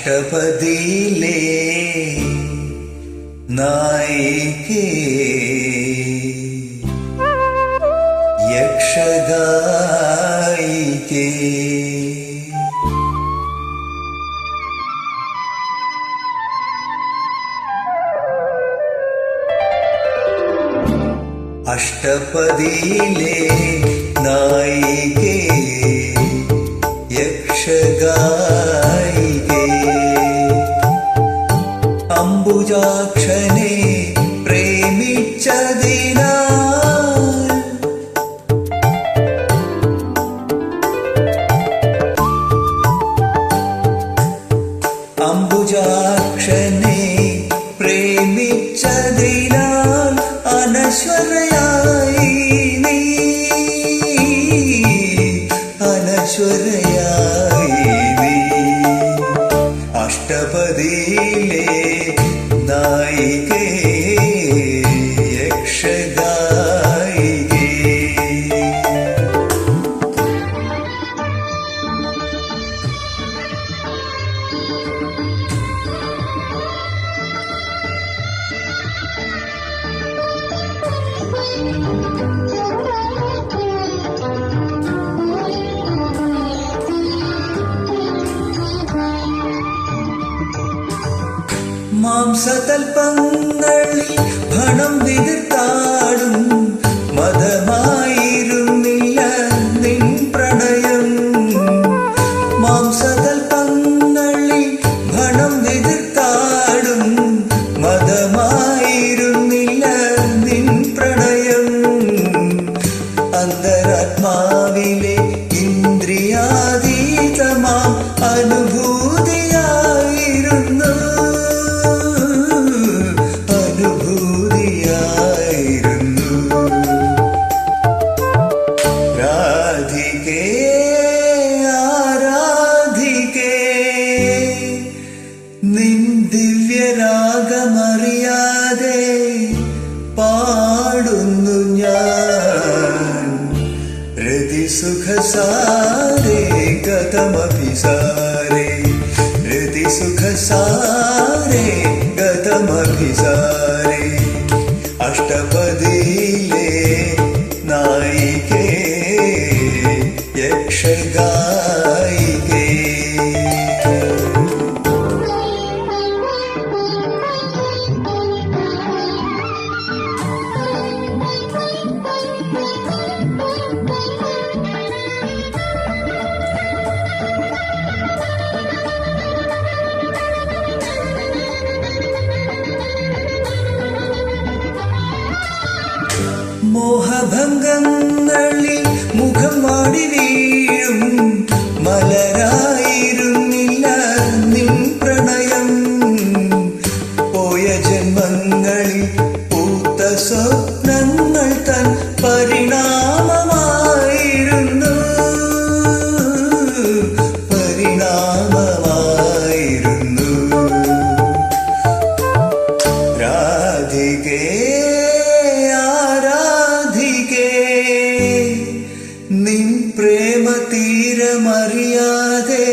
അഷ്ടപതിയിലെ നായികേ യക്ഷഗായികേ അഷ്ടപതിയിലെ നായികേ യക്ഷഗായികേ അംബുജാക്ഷനെ പ്രേമിച്ചതിനാൽ അംബുജാക്ഷനെ கதையிலே நாயிகே മാംസതൽപ്പങ്ങളിൽ ഭണം വിതിർത്താടും മതമായിരുന്നില്ല നിൻ മാംസതൽപ്പങ്ങളിൽ ദിവ്യരാഗമറിയാതെ പാടുന്നു ഞാൻ. രതിസുഖസാരേ ഗതമഭിസാരേ. രതിസുഖസാരേ ഗതമഭിസാരേ. അഷ്ടപതിയിലെ നായികേ യക്ഷഗായികേ മോഹഭംഗങ്ങളിൽ മുഖം വാടി വീഴും. മലരായിരുന്നില്ല നിൻ പ്രണയം. പ്രേമ തീരമറിയാതെ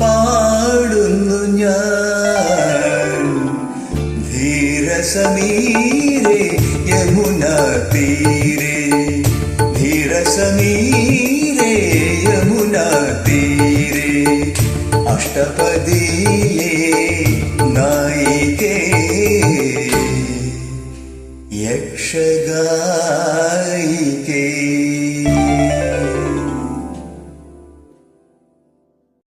പാടുന്നു ഞാൻ. ധീരസമീരെ യമുന തീരെ. ധീരസമീരെ യമുന തീരെ. അഷ്ടപതിയിലെ നായികേ. യക്ഷഗായികേ.